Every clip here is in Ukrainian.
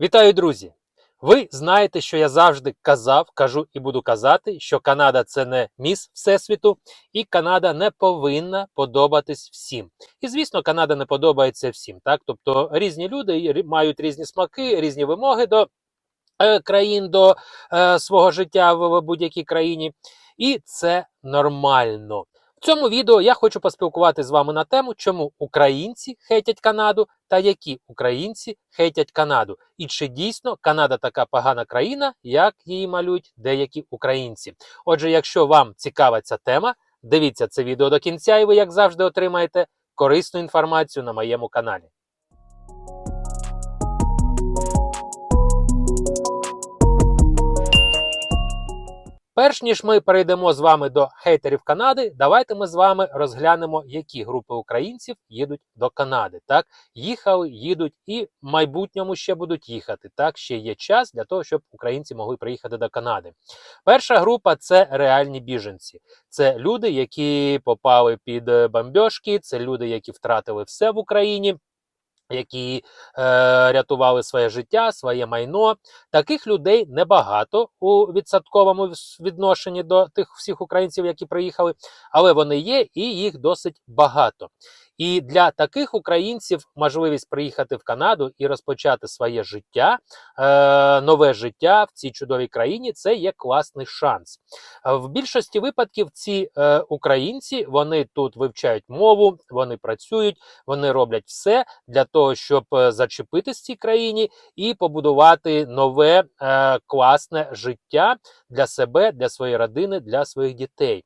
Вітаю, друзі! Ви знаєте, що я завжди казав, кажу і буду казати, що Канада це не міс Всесвіту, і Канада не повинна подобатись всім. І звісно, Канада не подобається всім. Так, тобто різні люди мають різні смаки, різні вимоги до е, країн, до е, свого життя в, в будь-якій країні, і це нормально. Цьому відео я хочу поспілкувати з вами на тему, чому українці хейтять Канаду та які українці хейтять Канаду, і чи дійсно Канада така погана країна, як її малюють деякі українці. Отже, якщо вам цікава ця тема, дивіться це відео до кінця, і ви, як завжди, отримаєте корисну інформацію на моєму каналі. Перш ніж ми перейдемо з вами до хейтерів Канади, давайте ми з вами розглянемо, які групи українців їдуть до Канади. Так, їхали, їдуть і в майбутньому ще будуть їхати. Так, ще є час для того, щоб українці могли приїхати до Канади. Перша група це реальні біженці. Це люди, які попали під бомбьошки, це люди, які втратили все в Україні. Які е, рятували своє життя, своє майно. Таких людей небагато у відсотковому відношенні до тих всіх українців, які приїхали, але вони є, і їх досить багато. І для таких українців можливість приїхати в Канаду і розпочати своє життя, е, нове життя в цій чудовій країні це є класний шанс. В більшості випадків ці е, українці вони тут вивчають мову, вони працюють, вони роблять все для того, щоб е, зачепитись в цій країні і побудувати нове класне життя для себе, для своєї родини, для своїх дітей.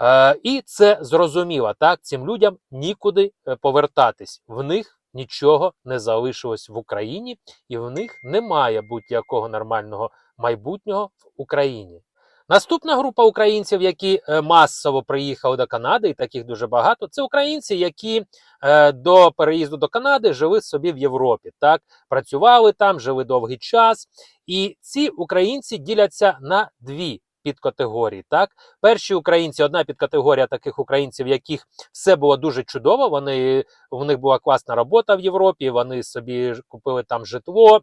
Е, і це зрозуміло, так цим людям нікуди е, повертатись. В них нічого не залишилось в Україні, і в них немає будь-якого нормального майбутнього в Україні. Наступна група українців, які е, масово приїхали до Канади, і таких дуже багато, це українці, які е, до переїзду до Канади жили собі в Європі. Так працювали там, жили довгий час. І ці українці діляться на дві підкатегорії. Так, перші українці, одна підкатегорія таких українців, яких все було дуже чудово. Вони в них була класна робота в Європі. Вони собі купили там житло.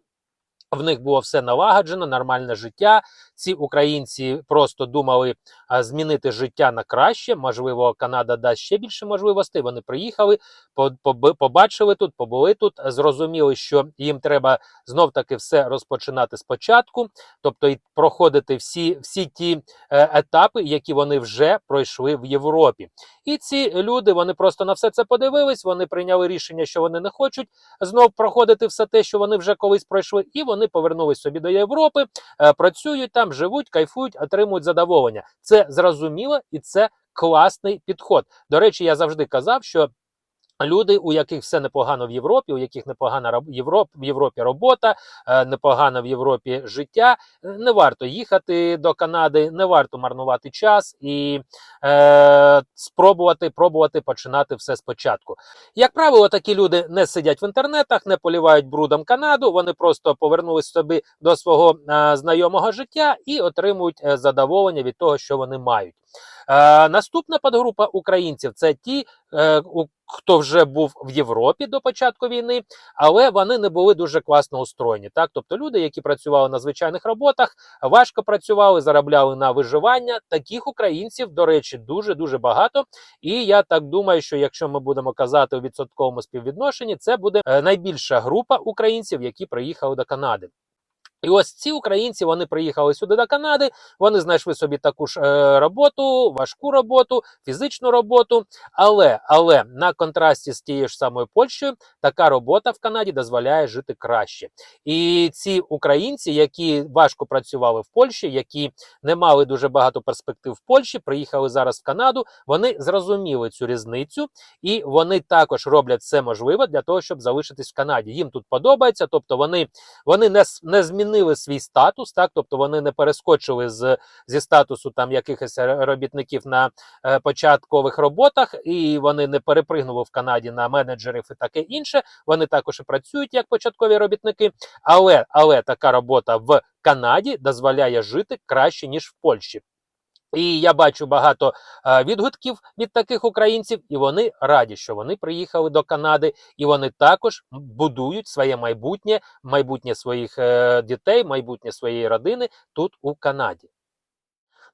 В них було все налагоджено, нормальне життя. Ці українці просто думали змінити життя на краще. Можливо, Канада дасть ще більше можливостей. Вони приїхали, побачили тут, побули тут, зрозуміли, що їм треба знов таки все розпочинати спочатку, тобто і проходити всі, всі ті е, етапи, які вони вже пройшли в Європі. І ці люди вони просто на все це подивились. Вони прийняли рішення, що вони не хочуть знов проходити все те, що вони вже колись пройшли, і вони повернулись собі до Європи, е, працюють там, живуть, кайфують, отримують задоволення. Це зрозуміло і це класний підход. До речі, я завжди казав, що. Люди, у яких все непогано в Європі, у яких непогана Європ, в Європі робота, е, непогано в Європі життя, е, не варто їхати до Канади, не варто марнувати час і е, спробувати пробувати починати все спочатку. Як правило, такі люди не сидять в інтернетах, не полівають брудом Канаду. Вони просто повернулись собі до свого е, знайомого життя і отримують е, задоволення від того, що вони мають. Е, наступна подгрупа українців це ті, е, хто вже був в Європі до початку війни, але вони не були дуже класно устроєні. Так, тобто люди, які працювали на звичайних роботах, важко працювали, заробляли на виживання. Таких українців, до речі, дуже дуже багато. І я так думаю, що якщо ми будемо казати у відсотковому співвідношенні, це буде е, найбільша група українців, які приїхали до Канади. І ось ці українці вони приїхали сюди до Канади. Вони знайшли собі таку ж е, роботу, важку роботу, фізичну роботу. Але але на контрасті з тією ж самою Польщею, така робота в Канаді дозволяє жити краще. І ці українці, які важко працювали в Польщі, які не мали дуже багато перспектив в Польщі, приїхали зараз в Канаду. Вони зрозуміли цю різницю, і вони також роблять все можливе для того, щоб залишитись в Канаді. Їм тут подобається, тобто вони вони не, не змінили свій статус, так тобто вони не перескочили з, зі статусу там якихось робітників на е, початкових роботах, і вони не перепригнули в Канаді на менеджерів і таке інше. Вони також і працюють як початкові робітники, але, але така робота в Канаді дозволяє жити краще ніж в Польщі. І я бачу багато е, відгуків від таких українців, і вони раді, що вони приїхали до Канади, і вони також будують своє майбутнє, майбутнє своїх е, дітей, майбутнє своєї родини тут у Канаді.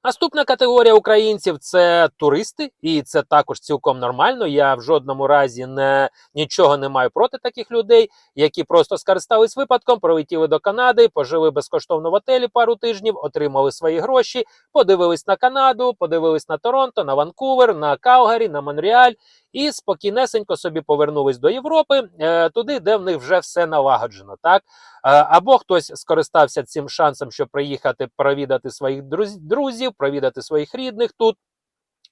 Наступна категорія українців це туристи, і це також цілком нормально. Я в жодному разі не нічого не маю проти таких людей, які просто скористались випадком, прилетіли до Канади, пожили безкоштовно в отелі пару тижнів, отримали свої гроші, подивились на Канаду, подивились на Торонто, на Ванкувер, на Калгарі, на Монреаль. І спокійнесенько собі повернулись до Європи, е, туди, де в них вже все налагоджено. Так Е, або хтось скористався цим шансом, щоб приїхати провідати своїх друзів, провідати своїх рідних тут.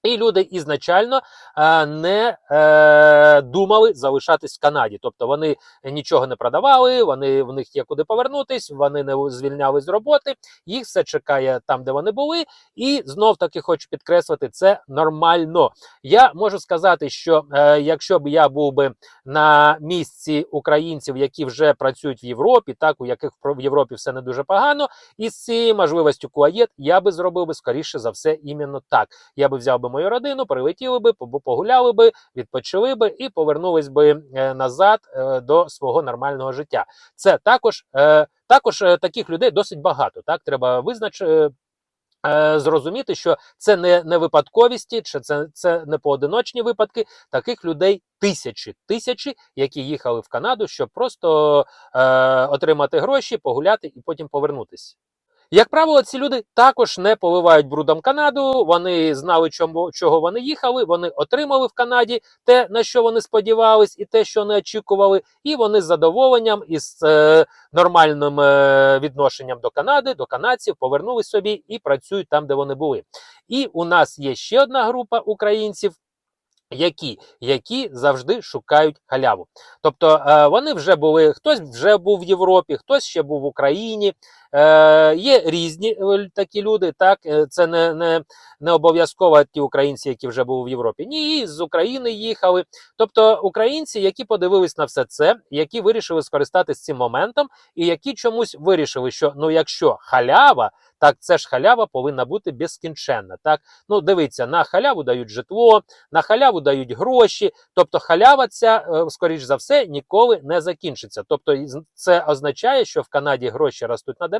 І люди ізначально е, не е, думали залишатись в Канаді. Тобто вони нічого не продавали, вони в них є куди повернутись, вони не звільняли з роботи, їх все чекає там, де вони були. І знов таки хочу підкреслити, це нормально. Я можу сказати, що е, якщо б я був би на місці українців, які вже працюють в Європі, так у яких в Європі все не дуже погано, і з цією можливістю куаєт я би зробив би скоріше за все іменно так. Я би взяв би мою родину, прилетіли би, погуляли би, відпочили би і повернулись би е, назад е, до свого нормального життя. Це також, е, також таких людей досить багато. Так треба визначити. Зрозуміти, що це не, не випадковісті, чи це, це не поодиночні випадки. Таких людей тисячі, тисячі, які їхали в Канаду, щоб просто е, отримати гроші, погуляти і потім повернутися. Як правило, ці люди також не поливають брудом Канаду. Вони знали, чому чого вони їхали. Вони отримали в Канаді те, на що вони сподівались, і те, що не очікували. І вони з задоволенням і з е, нормальним е, відношенням до Канади, до канадців повернулись собі і працюють там, де вони були. І у нас є ще одна група українців. Які які завжди шукають халяву, тобто е, вони вже були, хтось вже був в Європі, хтось ще був в Україні. Е, Є різні е, такі люди. Так е, це не не, не обов'язково ті українці, які вже були в Європі. Ні, з України їхали. Тобто українці, які подивились на все це, які вирішили скористатися цим моментом, і які чомусь вирішили, що ну якщо халява. Так, це ж халява повинна бути безкінченна. Так, ну дивіться, на халяву дають житло, на халяву дають гроші. Тобто, халява ця, е, скоріш за все, ніколи не закінчиться. Тобто, це означає, що в Канаді гроші ростуть на деревах,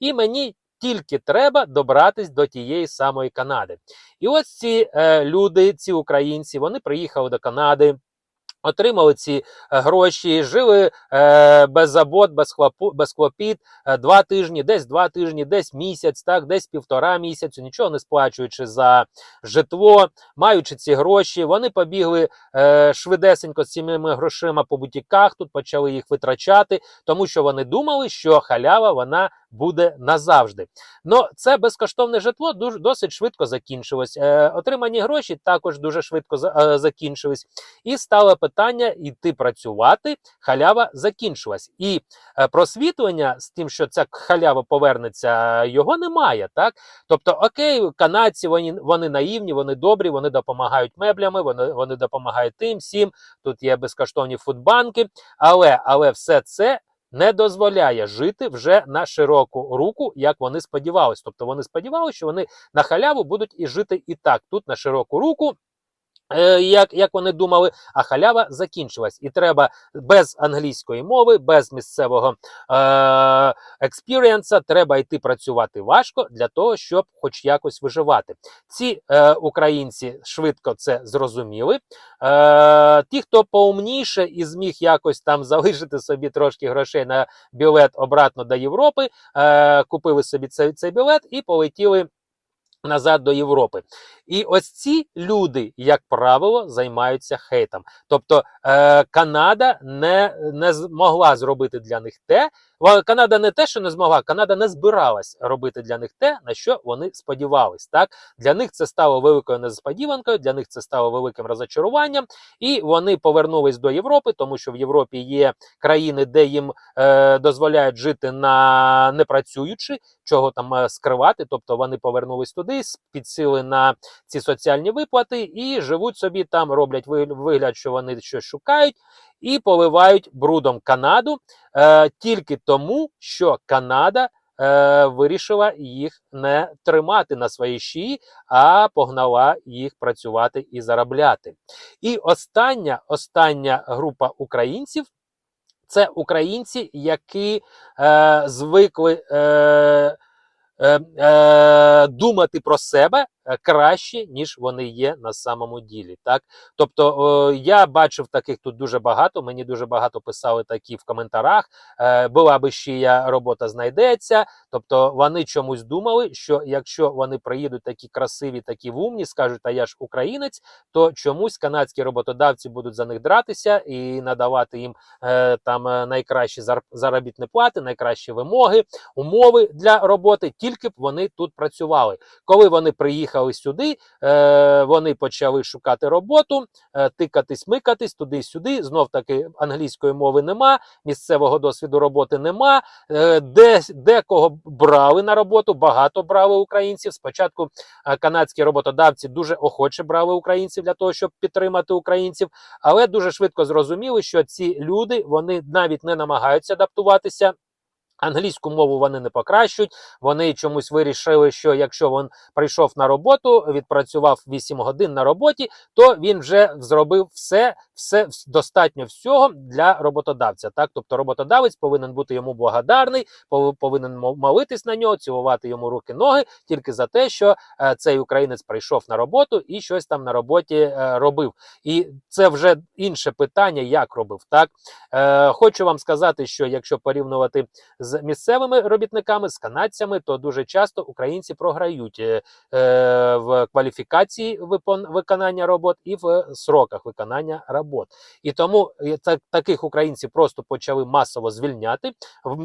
і мені тільки треба добратись до тієї самої Канади. І ось ці е, люди, ці українці, вони приїхали до Канади. Отримали ці е, гроші, жили е, без забот, без хлопу, без хлопіт, е, два тижні, десь два тижні, десь місяць, так, десь півтора місяцю, нічого не сплачуючи за житло, маючи ці гроші, вони побігли е, швидесенько з цими грошима по бутіках, тут почали їх витрачати, тому що вони думали, що халява вона буде назавжди. Ну, це безкоштовне житло дуже досить швидко закінчилось. Е, отримані гроші також дуже швидко за- е, закінчились. І стало питання йти працювати. Халява закінчилась. І е, просвітлення з тим, що ця халява повернеться, його немає. Так, тобто, окей, канадці вони, вони наївні, вони добрі, вони допомагають меблями, вони, вони допомагають тим, всім. Тут є безкоштовні фудбанки, але, але все це. Не дозволяє жити вже на широку руку, як вони сподівалися. Тобто вони сподівалися, що вони на халяву будуть і жити і так, тут на широку руку, Як, як вони думали, а халява закінчилась, і треба без англійської мови, без місцевого е- треба йти працювати важко для того, щоб хоч якось виживати. Ці е, українці швидко це зрозуміли. Е, ті, хто поумніше і зміг якось там залишити собі трошки грошей на білет обратно до Європи, е, купили собі цей, цей білет і полетіли. Назад до Європи, і ось ці люди, як правило, займаються хейтом. Тобто е, Канада не, не змогла зробити для них те. Канада не те, що не змогла, Канада не збиралась робити для них те, на що вони сподівались. Так для них це стало великою несподіванкою, для них це стало великим розочаруванням, і вони повернулись до Європи, тому що в Європі є країни, де їм е, дозволяють жити на не працюючи, чого там е, скривати. Тобто вони повернулись туди, підсіли на ці соціальні виплати і живуть собі там, роблять ви- вигляд, що вони щось шукають, і поливають брудом Канаду е, тільки тому, що Канада. е, вирішила їх не тримати на своїй шиї, а погнала їх працювати і заробляти. І остання, остання група українців. Це українці, які е, звикли е, е, е, думати про себе е, краще, ніж вони є на самому ділі. Так? Тобто е, я бачив таких тут дуже багато. Мені дуже багато писали такі в коментарях. Е, була би ще робота знайдеться. Тобто вони чомусь думали, що якщо вони приїдуть такі красиві, такі вумні, скажуть, а я ж українець, то чомусь канадські роботодавці будуть за них дратися і надавати їм е, там е, найкращі зар- заробітні плати, найкращі вимоги, умови для роботи, тільки б вони тут працювали. Коли вони приїхали сюди, е, вони почали шукати роботу, е, тикатись, микатись туди-сюди. Знов таки англійської мови нема, місцевого досвіду роботи нема. Е, де, декого брали на роботу, багато брали українців. Спочатку е, канадські роботодавці дуже охоче брали українців для того, щоб підтримати українців, але дуже швидко зрозуміли, що ці люди вони навіть не намагаються адаптуватися. Англійську мову вони не покращують. Вони чомусь вирішили, що якщо він прийшов на роботу, відпрацював 8 годин на роботі, то він вже зробив все, все достатньо всього для роботодавця. Так, тобто роботодавець повинен бути йому благодарний, повинен молитись на нього, цілувати йому руки, ноги тільки за те, що е, цей українець прийшов на роботу і щось там на роботі е, робив. І це вже інше питання, як робив. Так е, хочу вам сказати, що якщо порівнювати з місцевими робітниками, з канадцями, то дуже часто українці програють е, е, в кваліфікації випон- виконання робот і в сроках виконання робот. І тому так, таких українців просто почали масово звільняти.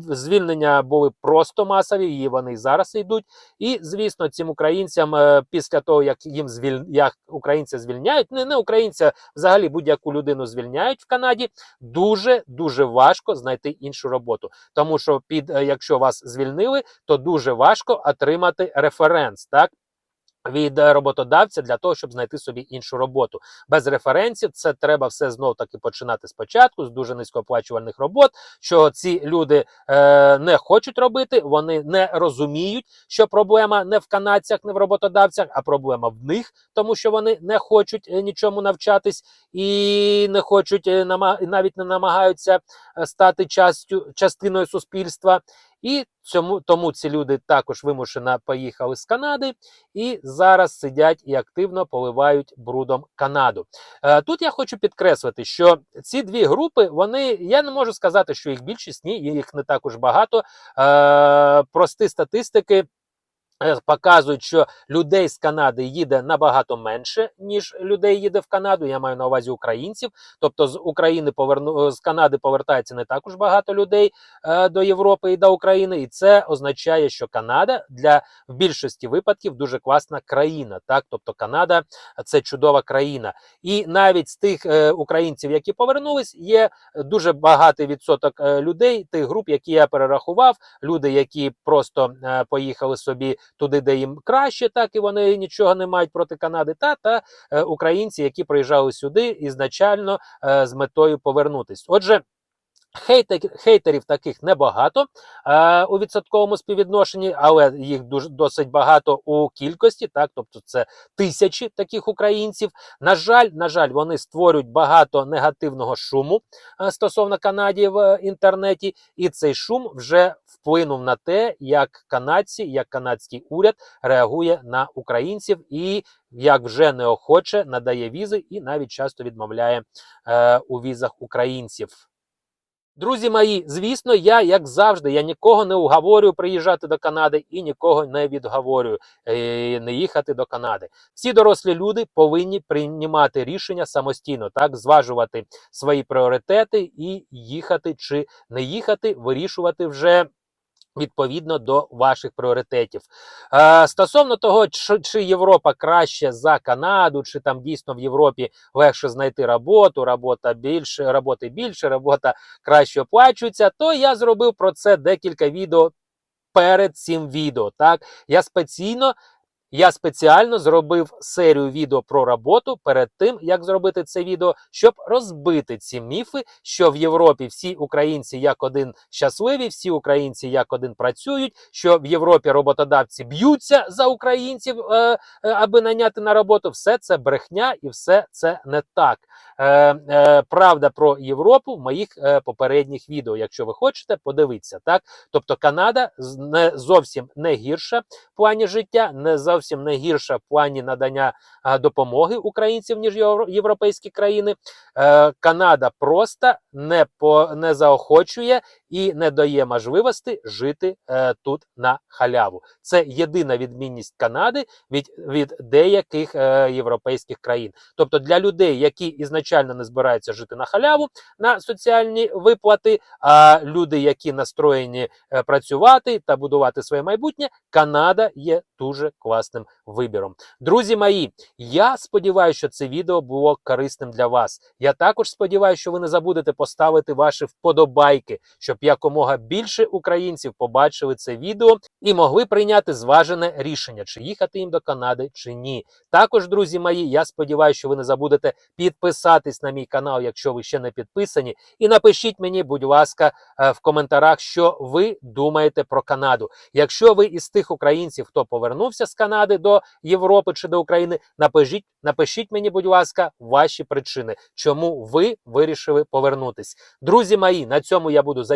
Звільнення були просто масові, і вони зараз йдуть. І звісно, цим українцям е, після того, як їм звіль... як українця звільняють, не, не українця, взагалі будь-яку людину звільняють в Канаді, дуже дуже важко знайти іншу роботу. Тому що під е, якщо вас звільнили, то дуже важко отримати референс, так. Від е, роботодавця для того, щоб знайти собі іншу роботу без референсів, це треба все знов таки починати спочатку з дуже низькооплачувальних робот. Що ці люди е, не хочуть робити, вони не розуміють, що проблема не в канадцях, не в роботодавцях, а проблема в них, тому що вони не хочуть е, нічому навчатись і не хочуть е, навіть не намагаються стати частю частиною суспільства. І цьому тому ці люди також вимушено поїхали з Канади і зараз сидять і активно поливають брудом Канаду. Е, тут я хочу підкреслити, що ці дві групи, вони я не можу сказати, що їх більшість ні, їх не також багато. Е, прості статистики. Е, Показують, що людей з Канади їде набагато менше, ніж людей їде в Канаду. Я маю на увазі українців. Тобто з України поверну з Канади повертається не також багато людей е, до Європи і до України, і це означає, що Канада для в більшості випадків дуже класна країна. Так, тобто Канада це чудова країна. І навіть з тих е, українців, які повернулись, є дуже багатий відсоток е, людей, тих груп, які я перерахував, люди, які просто е, поїхали собі туди, де їм краще, так і вони нічого не мають проти Канади, та та е, українці, які приїжджали сюди ізначально е, з метою повернутись. Отже. Хейтер, хейтерів таких небагато е, у відсотковому співвідношенні, але їх дуже досить багато у кількості. Так, тобто це тисячі таких українців. На жаль, на жаль, вони створюють багато негативного шуму е, стосовно Канаді в е, інтернеті, і цей шум вже вплинув на те, як канадці, як канадський уряд реагує на українців і як вже неохоче надає візи і навіть часто відмовляє е, у візах українців. Друзі мої, звісно, я, як завжди, я нікого не уговорюю приїжджати до Канади і нікого не відговорюю е, не їхати до Канади. Всі дорослі люди повинні приймати рішення самостійно, так зважувати свої пріоритети і їхати чи не їхати, вирішувати вже. Відповідно до ваших пріоритетів. Е, стосовно того, чи, чи Європа краще за Канаду, чи там дійсно в Європі легше знайти роботу, робота більше, роботи більше, робота краще оплачується, то я зробив про це декілька відео перед цим відео. Так, я спеційно Я спеціально зробив серію відео про роботу перед тим, як зробити це відео, щоб розбити ці міфи, що в Європі всі українці як один щасливі, всі українці як один працюють, що в Європі роботодавці б'ються за українців, е, е, аби наняти на роботу. Все це брехня і все це не так. Е, е, правда про Європу в моїх е, попередніх відео. Якщо ви хочете, подивіться так. Тобто Канада не зовсім не гірша в плані життя, не зовсім не гірша в плані надання допомоги українців ніж євро- європейські країни. Е, Канада просто не по не заохочує і не дає можливості жити е, тут на халяву. Це єдина відмінність Канади від, від деяких е, європейських країн. Тобто для людей, які ізначально не збираються жити на халяву на соціальні виплати, а люди, які настроєні е, працювати та будувати своє майбутнє, Канада є дуже класним вибіром. Друзі мої, я сподіваюся, що це відео було корисним для вас. Я також сподіваюся, що ви не забудете поставити ваші вподобайки, щоб якомога більше українців побачили це відео і могли прийняти зважене рішення, чи їхати їм до Канади, чи ні. Також, друзі мої, я сподіваюся, що ви не забудете підписатись на мій канал, якщо ви ще не підписані, і напишіть мені, будь ласка, е, в коментарях, що ви думаєте про Канаду. Якщо ви із тих українців, хто повернувся з Канади до Європи чи до України, напишіть, напишіть мені, будь ласка, ваші причини, чому ви вирішили повернутись. Друзі мої, на цьому я буду